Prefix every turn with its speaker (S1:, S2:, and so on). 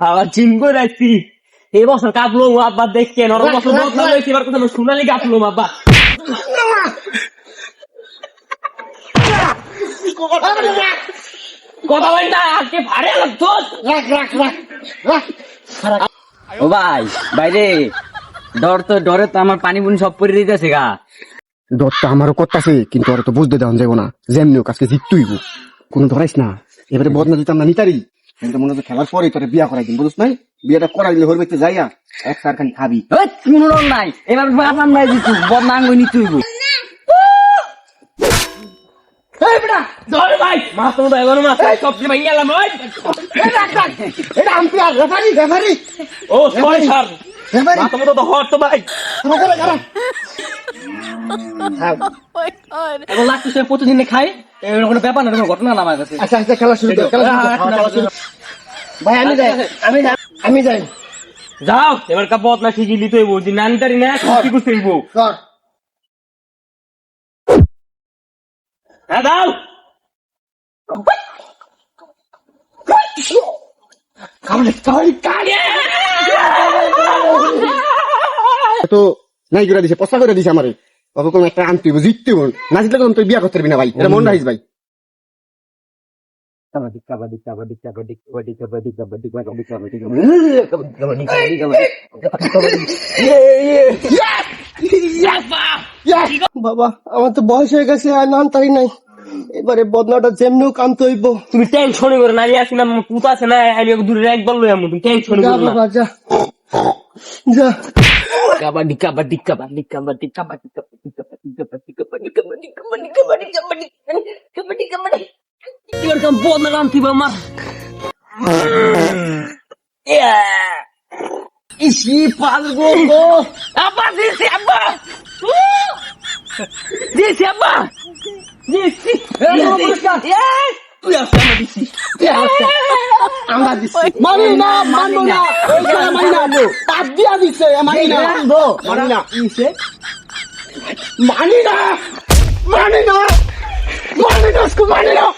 S1: আবার জিম করে রাখছি এই বছর কাপলো আব্বা দেখকে নরম বছর বদলা হয়েছে এবার কথা সোনালি কাপলো আব্বা। কথা বল না আজকে ভাড়ে লাগতো
S2: রাখ রাখ রাখ
S3: ও ভাই বাইরে। ডর তো ডরে তো আমার পানি পুনি সব পরে দিতেছে গা।
S4: দরটা আমারও করতেছে কিন্তু আর তো বুঝতে দেওয়া যাব না। যেমনি হোক আজকে জিততুইব। কোনো ধরাইস না। এবারে বদনা দিতাম না নিতারি। কিন্তু মনে হচ্ছে খেলার বিয়া করাই দিন বুঝছ নাই? বিয়েটা করাইলে দিলে তো যাই এক কারখান খাবি।
S3: নাই। এবার বাদাম নাই
S2: দিচ্ছি বদনাম
S3: হইনি তুই প্রতিদিন খায়। কোনো ব্যাপার না কোনো ঘটনা না আমার কাছে।
S2: আচ্ছা আচ্ছা খেলা শুরু করো খেলা শুরু করো, খেলা শুরু করো। ভাই আমি যাই আমি যাই আমি যাই।
S1: যাও এবার কা ঠিকই লিতে হইব যে নানটারি না কি করতে হইব। হ্যাঁ দাও
S4: তো নাই করে দিছে পচা করে দিছে আমারে। বাবু কোন একটা আনতে হইব জিততে হইব। না জিতলে কোন তুই বিয়া করতে পারবি না ভাই। এটা মন রাখিস ভাই।
S3: কাবাডি কাবাডি কাবাডি কাবাডি কাবাডি কাবাডি কাবাডি কাবাডি কাবাডি কাবাডি কাবাডি কাবাডি
S2: বাবা আমার তো বয়স হয়ে গেছে আর নাম তারি নাই। এবারে বদনাটা যেমনিও কামতে হইব।
S1: তুমি টেনশন করে না আসি না পুত আছে না আমি দূরে একবার লই আমু তুমি টেনশন করে না।
S2: যা। যা।
S1: Kabaddi kabaddi kabaddi kabaddi kabaddi. Biarkan buat nanti bamar. Ya. Isi palu gogo. Apa sih siapa? Dia siapa?
S2: Dia Siapa? Ya. Siapa? Madisi. Siapa? Amadisi. Siapa? Marina. Siapa? Tadi Siapa? ya Siapa? Marina. Siapa मानी ना मानी ना मानी ना उसको मानी ना